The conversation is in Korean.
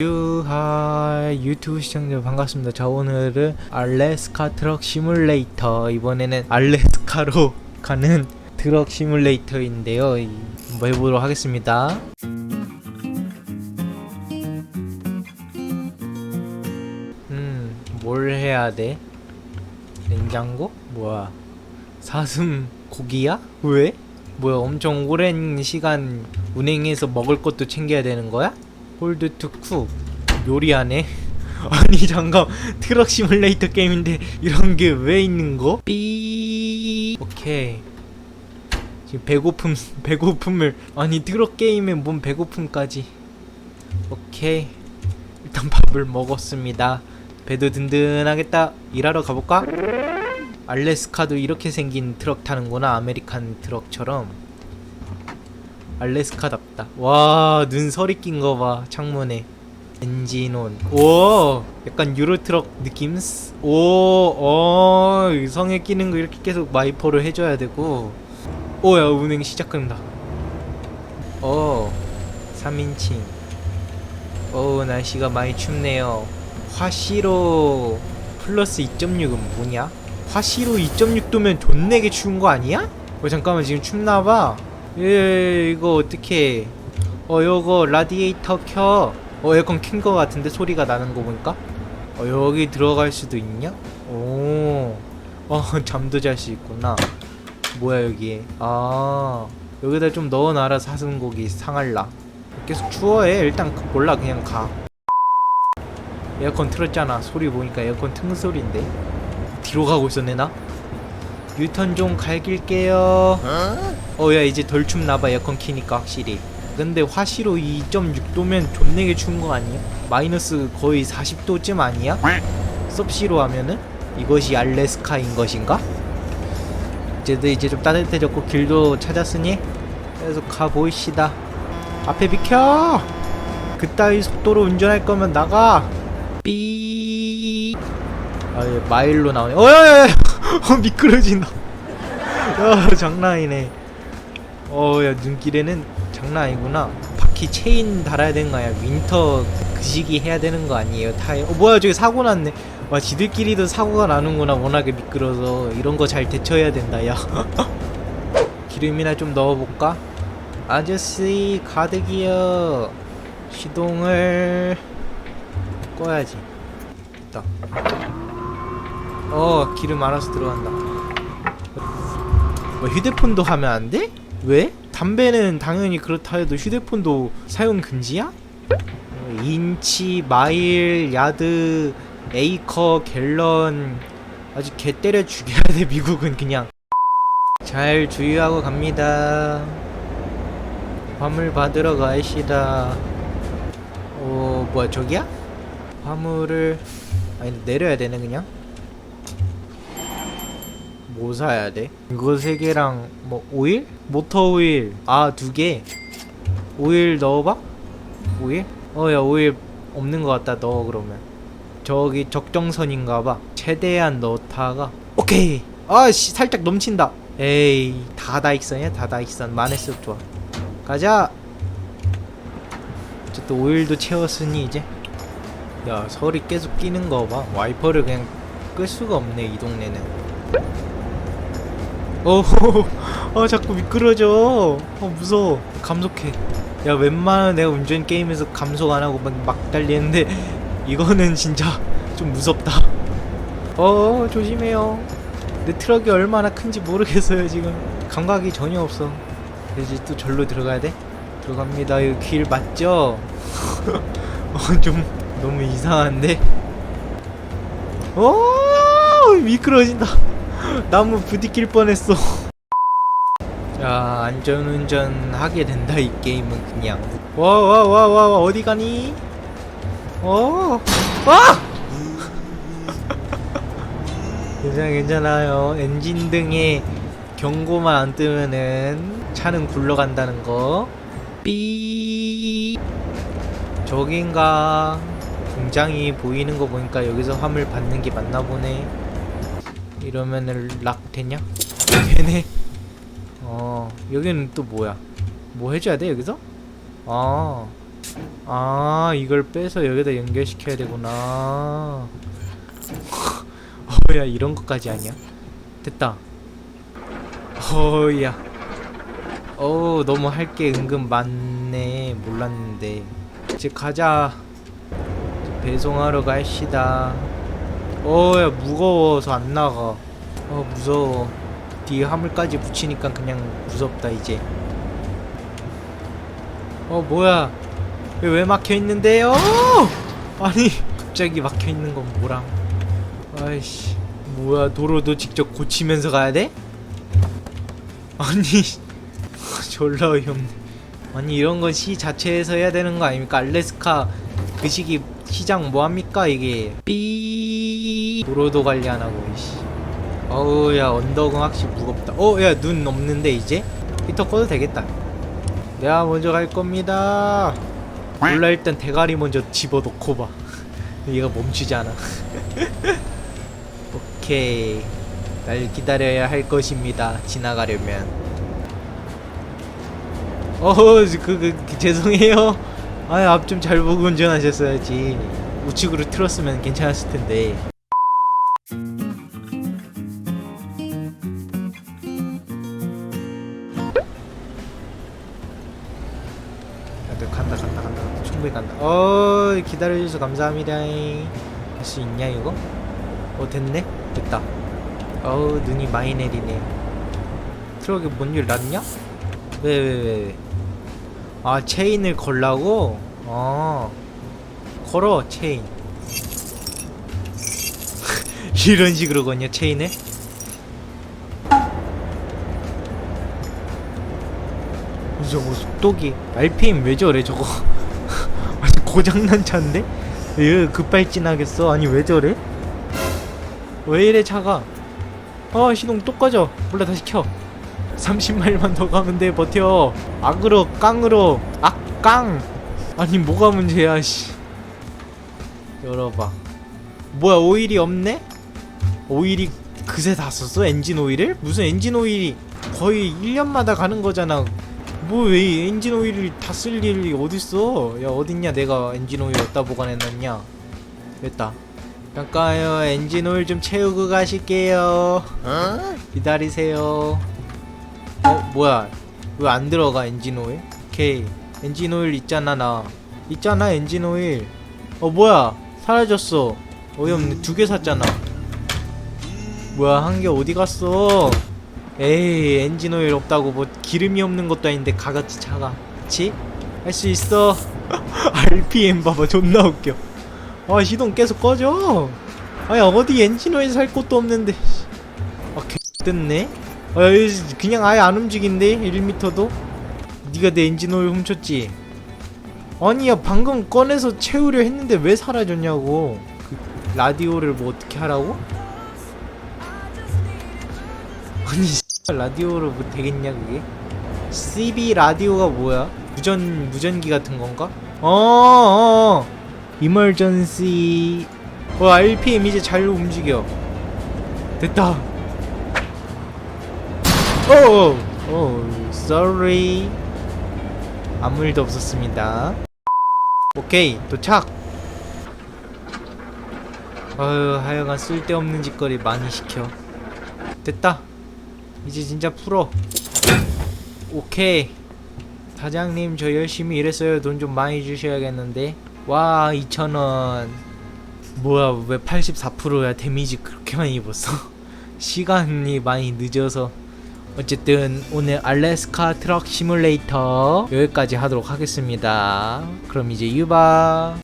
유하 유튜브 시청자 반갑습니다. 자 오늘은 알래스카 트럭 시뮬레이터 이번에는 알래스카로 가는 트럭 시뮬레이터인데요. 이- 한번 해보도록 하겠습니다. 음 뭘 해야 돼? 냉장고? 뭐야? 사슴 고기야? 왜? 뭐야 엄청 오랜 시간 운행해서 먹을 것도 챙겨야 되는 거야? 홀드 투쿡 요리하네. 아니 잠깐. 트럭 시뮬레이터 게임인데 이런 게 왜 있는 거? 삐. 오케이. 지금 배고픔 배고픔을 아니 트럭 게임에 뭔 배고픔까지. 오케이. 일단 밥을 먹었습니다. 배도 든든하겠다. 일하러 가볼까? 알래스카도 이렇게 생긴 트럭 타는구나. 아메리칸 트럭처럼 알래스카답다. 와 눈설이 낀거 봐 창문에. 엔진온. 오 약간 유로트럭 느낌? 오어 성에 끼는 거 이렇게 계속 마이퍼를 해줘야 되고. 오 야 운행 시작한다. 어 3인칭. 오 날씨가 많이 춥네요. 화시로 플러스 2.6은 뭐냐? 화시로 2.6도면 존내게 추운 거 아니야? 어 잠깐만 지금 춥나봐 예 이거 어떻게 어 요거 라디에이터 켜. 어 에어컨 킨 거 같은데 소리가 나는 거 보니까. 어 여기 들어갈 수도 있냐? 오. 어 잠도 잘 수 있구나. 뭐야 여기에. 아 여기다 좀 넣어놔라 사슴고기 상할라. 계속 추워해. 일단 그- 몰라 그냥 가. 에어컨 틀었잖아. 소리 보니까 에어컨 튼 소리인데. 뒤로 가고 있었네 나. 유턴 좀 갈길게요. 어 야 이제 덜 춥나봐 에어컨 키니까 확실히. 근데 화시로 2.6도면 존내게 추운 거 아니야? 마이너스 거의 40도쯤 아니야? 섭씨로 하면은? 이것이 알래스카인 것인가? 이제도 이제 좀 따뜻해졌고 길도 찾았으니 계속 가보이시다. 앞에 비켜! 그따위 속도로 운전할 거면 나가! 삐! 아, 예, 마일로 나오네. 어야야야 어, 미끄러진다. 야 장난 아니네 어야 눈길에는 장난 아니구나. 바퀴 체인 달아야 되는 거 아니야? 윈터 그 시기 해야 되는 거 아니에요? 타이어 어 뭐야 저기 사고 났네. 와 지들끼리도 사고가 나는구나 워낙에 미끄러서. 이런 거 잘 대처해야 된다 야. 기름이나 좀 넣어볼까? 아저씨 가득이요. 시동을 꺼야지. 됐다. 어 기름 알아서 들어간다. 뭐 휴대폰도 하면 안 돼? 왜? 담배는 당연히 그렇다 해도 휴대폰도 사용 금지야? 어, 인치, 마일, 야드, 에이커, 갤런 아주 개 때려 죽여야 돼 미국은 그냥 잘 주의하고 갑니다 화물 받으러 가시다 어 뭐야 저기야? 화물을 아니 내려야 되네 그냥 뭐 사야 돼? 이거 세 개랑 뭐 오일? 모터 오일 아 두 개. 오일 넣어봐. 오일? 어 야 오일 없는 것 같다. 넣어 그러면. 저기 적정선인가봐. 최대한 넣다가 오케이. 아씨 살짝 넘친다. 에이 다다익선이야 다다익선 만했어 좋아. 가자. 어쨌든 오일도 채웠으니 이제. 야 설이 계속 끼는 거 봐. 와이퍼를 그냥 끌 수가 없네 이 동네는. 어, 아 자꾸 미끄러져. 어 무서워. 감속해. 야 웬만한 내가 운전 게임에서 감속 안 하고 막, 막 달리는데 이거는 진짜 좀 무섭다. 어 조심해요. 내 트럭이 얼마나 큰지 모르겠어요 지금. 감각이 전혀 없어. 이제 또 절로 들어가야 돼. 들어갑니다. 이거 길 맞죠? 어 좀 너무 이상한데. 어 미끄러진다. 나무 부딪힐 뻔했어. 자, 안전운전 하게 된다 이 게임은 그냥. 와 와 와와와 어디 가니? 어, 와! 괜찮아 괜찮아요. 엔진 등에 경고만 안 뜨면은 차는 굴러간다는 거. 삐. 저긴가 공장이 보이는 거 보니까 여기서 화물 받는 게 맞나 보네. 이러면은 락 되냐? 되네. 어 여기는 또 뭐야? 뭐 해줘야 돼 여기서? 아 아 이걸 빼서 여기다 연결시켜야 되구나. 어야 이런 것까지 아니야? 됐다. 어야. 어우 너무 할 게. 은근 많네. 몰랐는데. 이제 가자. 배송하러 갑시다 어야 무거워서 안 나가. 어 무서워. 뒤에 화물까지 붙이니까 그냥 무섭다 이제. 어 뭐야? 왜, 왜 막혀 있는데요? 아니 갑자기 막혀 있는 건 뭐람? 아이씨 뭐야? 도로도 직접 고치면서 가야 돼? 아니 졸라 어이없네. 아니 이런 건 시 자체에서 해야 되는 거 아닙니까? 알래스카 그 시기 시장 뭐합니까 이게? 삐 도로도 관리 안 하고 이씨. 어우 야 언덕은 확실히 무겁다. 어 야 눈 없는데 이제? 히터 꺼도 되겠다. 내가 먼저 갈 겁니다. 몰라 일단 대가리 먼저 집어넣고 봐. 얘가 멈추지 않아. 오케이. 날 기다려야 할 것입니다 지나가려면. 어허 그, 그, 그 죄송해요. 아앞좀 잘 보고 운전하셨어야지. 우측으로 틀었으면 괜찮았을 텐데 어 기다려줘서 감사합니다 할 수 있냐 이거? 어 됐네? 됐다. 어우 눈이 많이 내리네. 트럭에 뭔일 났냐? 왜 왜 왜 아 체인을 걸라고? 어. 걸어 체인. 이런 식으로 거냐 체인을? 저거 속도기? RPM 왜 저래 저거 고장난 차인데? 얘 급발진하겠어 아니 왜 저래? 왜 이래 차가 아 시동 또 꺼져 몰라 다시 켜 30마일만 더 가면 돼 버텨 악으로 깡으로 악깡 아니 뭐가 문제야 씨 열어봐 뭐야 오일이 없네? 오일이 그새 다 썼어? 엔진 오일을? 무슨 엔진 오일이 거의 1년마다 가는 거잖아 뭐 왜 엔진 오일을 다 쓸 일이 어딨어? 야 어딨냐? 내가 엔진 오일 어디다 보관해놨냐? 됐다. 잠깐요. 엔진 오일 좀 채우고 가실게요. 기다리세요. 어 뭐야? 왜 안 들어가 엔진 오일? 오케이. 엔진 오일 있잖아 나. 있잖아 엔진 오일. 어 뭐야? 사라졌어. 어이없네. 두 개 샀잖아. 뭐야? 한 개 어디 갔어 에이 엔진 오일 없다고 뭐 기름이 없는 것도 아닌데 가같이 차가. 그치? 할 수 있어. RPM 봐봐 존나 웃겨. 아 시동 계속 꺼져. 아니 어디 엔진 오일 살 곳도 없는데. 아 개뜯네. 아 그냥 아예 안 움직인데 1m도? 네가 내 엔진 오일 훔쳤지? 아니야 방금 꺼내서 채우려 했는데 왜 사라졌냐고. 그 라디오를 뭐 어떻게 하라고? 아니 라디오로 뭐 되겠냐 그게? CB 라디오가 뭐야? 무전 무전기 같은 건가? 어, 어, 어. 이멀전시. 어, RPM 이제 잘 움직여. 됐다. 어, 어, sorry. 아무 일도 없었습니다. 오케이, 도착. 어휴, 하여간 쓸데없는 짓거리 많이 시켜. 됐다. 이제 진짜 풀어. 오케이. 사장님 저 열심히 일했어요. 돈 좀 많이 주셔야겠는데. 와 2,000원. 뭐야 왜 84%야 데미지 그렇게 많이 입었어? 시간이 많이 늦어서. 어쨌든 오늘 알래스카 트럭 시뮬레이터 여기까지 하도록 하겠습니다. 그럼 이제 유바.